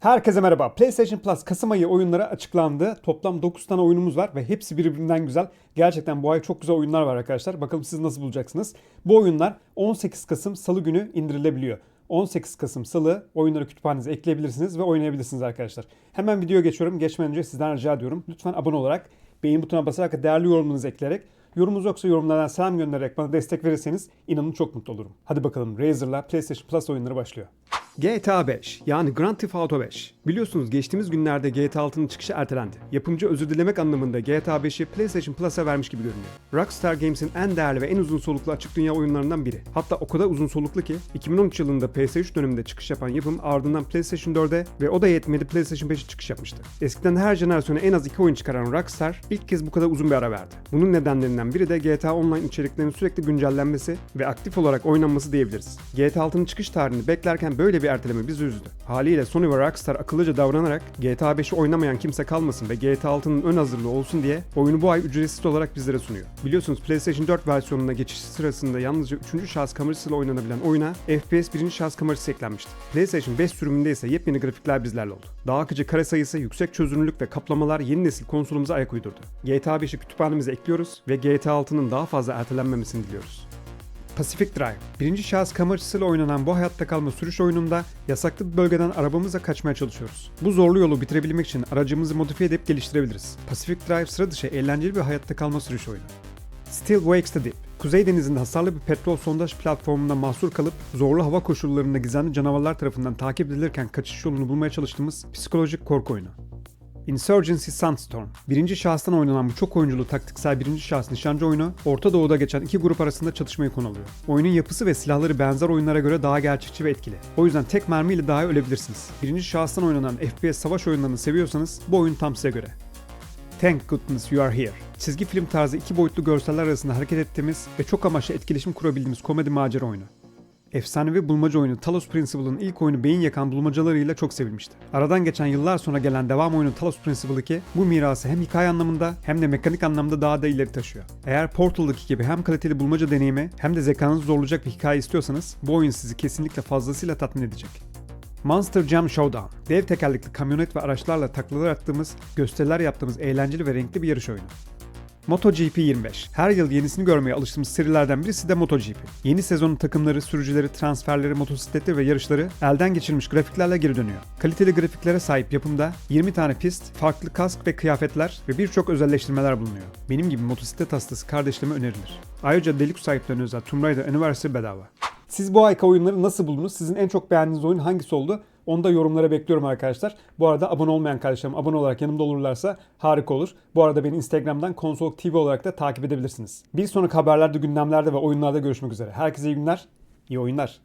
Herkese merhaba. PlayStation Plus Kasım ayı oyunları açıklandı. Toplam 9 tane oyunumuz var ve hepsi birbirinden güzel. Gerçekten bu ay çok güzel oyunlar var arkadaşlar. Bakalım siz nasıl bulacaksınız. Bu oyunlar 18 Kasım Salı günü indirilebiliyor. 18 Kasım Salı oyunları kütüphanenize ekleyebilirsiniz ve oynayabilirsiniz arkadaşlar. Hemen videoya geçiyorum. Geçmeden önce sizden rica ediyorum. Lütfen abone olarak, beğen butonuna basarak değerli yorumlarınızı ekleyerek Yorumunuz yoksa yorumlardan selam göndererek bana destek verirseniz inanın çok mutlu olurum. Hadi bakalım Razer'la PlayStation Plus oyunları başlıyor. GTA 5 yani Grand Theft Auto 5. Biliyorsunuz geçtiğimiz günlerde GTA 6'nın çıkışı ertelendi. Yapımcı özür dilemek anlamında GTA 5'i PlayStation Plus'a vermiş gibi görünüyor. Rockstar Games'in en değerli ve en uzun soluklu açık dünya oyunlarından biri. Hatta o kadar uzun soluklu ki 2013 yılında PS3 döneminde çıkış yapan yapım ardından PlayStation 4'e ve o da yetmedi PlayStation 5'e çıkış yapmıştı. Eskiden her jenerasyona en az iki oyun çıkaran Rockstar ilk kez bu kadar uzun bir ara verdi. Bunun nedenlerinden biri de GTA Online içeriklerinin sürekli güncellenmesi ve aktif olarak oynanması diyebiliriz. GTA 6'nın çıkış tarihini beklerken böyle bir erteleme bizi üzdü. Haliyle Sony ve Rockstar akıllıca davranarak GTA 5'i oynamayan kimse kalmasın ve GTA 6'nın ön hazırlığı olsun diye oyunu bu ay ücretsiz olarak bizlere sunuyor. Biliyorsunuz PlayStation 4 versiyonuna geçiş sırasında yalnızca 3. şahıs kamerasıyla oynanabilen oyuna FPS 1. şahıs kamerası eklenmişti. PlayStation 5 sürümünde ise yepyeni grafikler bizlerle oldu. Daha akıcı kare sayısı, yüksek çözünürlük ve kaplamalar yeni nesil konsolumuza ayak uydurdu. GTA 5'i kütüphanemize ekliyoruz ve GTA 6'nın daha fazla ertelenmemesini diliyoruz. Pacific Drive. Birinci şahıs kamerasıyla oynanan bu hayatta kalma sürüş oyununda yasaklı bir bölgeden arabamızla kaçmaya çalışıyoruz. Bu zorlu yolu bitirebilmek için aracımızı modifiye edip geliştirebiliriz. Pacific Drive sıra dışı eğlenceli bir hayatta kalma sürüş oyunu. Still Wakes the Deep. Kuzey Denizi'nde hasarlı bir petrol sondaj platformunda mahsur kalıp zorlu hava koşullarında gizemli canavarlar tarafından takip edilirken kaçış yolunu bulmaya çalıştığımız psikolojik korku oyunu. Insurgency Sandstorm. Birinci şahıstan oynanan bu çok oyunculu taktiksel birinci şahıs nişancı oyunu, Orta Doğu'da geçen iki grup arasında çatışmayı konu alıyor. Oyunun yapısı ve silahları benzer oyunlara göre daha gerçekçi ve etkili. O yüzden tek mermiyle daha ölebilirsiniz. Birinci şahıstan oynanan FPS savaş oyunlarını seviyorsanız bu oyun tam size göre. Thank goodness you are here. Çizgi film tarzı iki boyutlu görseller arasında hareket ettiğimiz ve çok amaçlı etkileşim kurabildiğimiz komedi macera oyunu. Efsanevi bulmaca oyunu Talos Principle'ın ilk oyunu beyin yakan bulmacalarıyla çok sevilmişti. Aradan geçen yıllar sonra gelen devam oyunu Talos Principle 2 bu mirası hem hikaye anlamında hem de mekanik anlamda daha da ileri taşıyor. Eğer Portal'daki gibi hem kaliteli bulmaca deneyimi hem de zekanızı zorlayacak bir hikaye istiyorsanız bu oyun sizi kesinlikle fazlasıyla tatmin edecek. Monster Jam Showdown. Dev tekerlekli kamyonet ve araçlarla taklalar attığımız, gösteriler yaptığımız eğlenceli ve renkli bir yarış oyunu. MotoGP 25. Her yıl yenisini görmeye alıştığımız serilerden birisi de MotoGP. Yeni sezonun takımları, sürücüleri, transferleri, motosikletleri ve yarışları elden geçirilmiş grafiklerle geri dönüyor. Kaliteli grafiklere sahip yapımda 20 tane pist, farklı kask ve kıyafetler ve birçok özelleştirmeler bulunuyor. Benim gibi motosiklet hastası kardeşlerime önerilir. Ayrıca Deluxe sahiplerine özel Tomb Raider Anniversary bedava. Siz bu ayki oyunları nasıl buldunuz? Sizin en çok beğendiğiniz oyun hangisi oldu? Onu da yorumlara bekliyorum arkadaşlar. Bu arada abone olmayan kardeşlerim abone olarak yanımda olurlarsa harika olur. Bu arada beni Instagram'dan Konsolok TV olarak da takip edebilirsiniz. Bir sonraki haberlerde, gündemlerde ve oyunlarda görüşmek üzere. Herkese iyi günler, iyi oyunlar.